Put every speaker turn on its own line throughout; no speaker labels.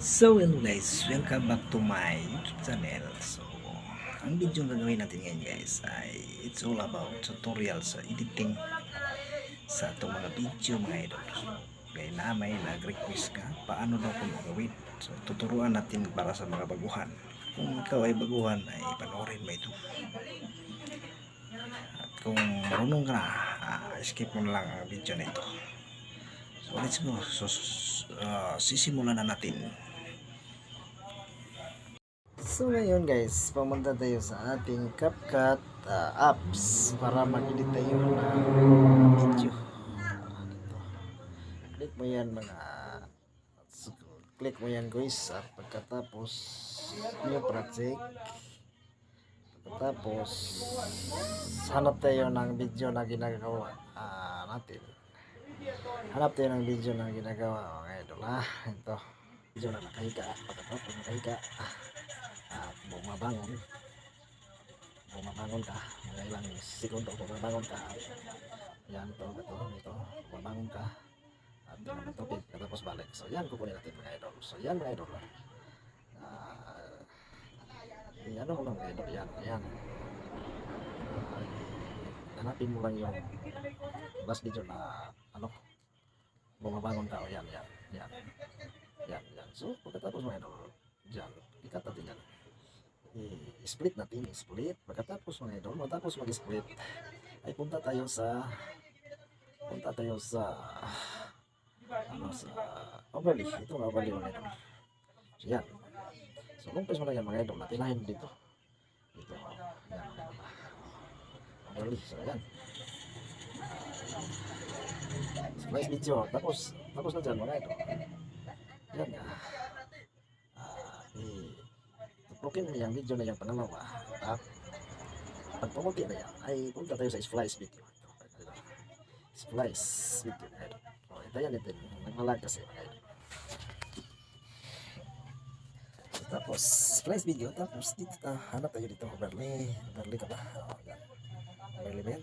So hello guys, welcome back to my YouTube channel. So, ang video na gagawin natin ngayon guys ay it's all about tutorial sa editing sa itong mga video mga idol. Kaya na may nag-request ka, paano daw kung gawin. So, tuturuan natin para sa mga baguhan. Kung ikaw ay baguhan ay panoorin mo ito. At kung marunong ka na, ah, skip mo na lang ang video na ito. So let's go. So, ah, sisimulan na natin. So ngayon guys, pumunta tayo sa ating CapCut ah, apps para mag-edit tayo ng video. Click mo yan mga click mo yan guys at pagkatapos new project. Pagkatapos hanap tayo ng video na ginagawa ah, natin. Hanap tayo ng video na ginagawa mga idol ha ito video na nakahiga pagkatapos nakahiga ah, bumabangon. Bumabangon ka. Mga ilang segundo bumabangon ka. Yan ito ito ito. Bumabangon ka. At naman tubig katapos balik. So yan kukunin natin mga idol. So yan mga idol. Uh, ano mo lang mga idol yan yan. Ah, hanapin mo lang yung last video na ano? Bumabangon ka o yan yan yan. Yan yan. So pagkatapos mga idol dyan ikat natin yan i-split natin i-split pagkatapos mga idol matapos mag-split ay punta tayo sa. Punta tayo sa. Ano sa? Overlay ito ang overlay mga idol so yan so lumpis mo lang yan mga idol natinahin mo dito. Dito. Yan. Overlay so yan splice video. Tapos tapos na dyan mga idol. Yan. nga tutukin mo yung video na yung pangalawa at pag na yan ay punta tayo sa splice video splice video mga idol so ito yan ito nagmalag kasi tapos splice video tapos dito hanap tayo dito overlay overlay ka ba? Yan ba yan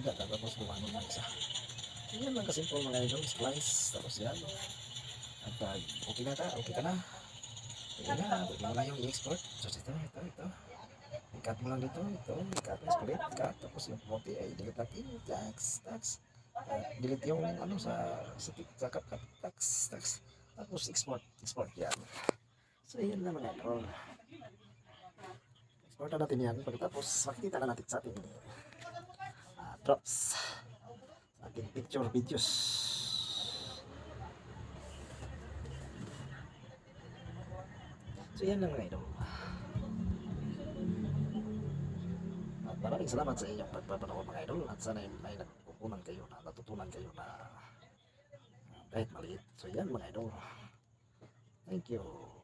Mahiga ka tapos bumangon ng isa. Yan lang kasimple mga idol. Splice. Tapos yan. At pag okay na ka, okay ka na. Okay na. Pwede mo lang yung i-export. So ito, ito, ito. I-cut mo lang dito. Ito. I-cut mo split. Cut. Tapos yung puti ay delete natin. Tax. Tax. Uh, delete yung ano sa sa, sa cut, cut, tax, tax. Tapos export. Export yan. So yan na mga idol. Export na natin yan. Pagkatapos makikita na natin sa ating drops. Sa ating picture videos. So yan lang mga idol. At maraming salamat sa inyong pagpapanood mga idol. At sana ay may natutunan kayo na natutunan kayo na ah, kahit maliit. So yan mga idol. Thank you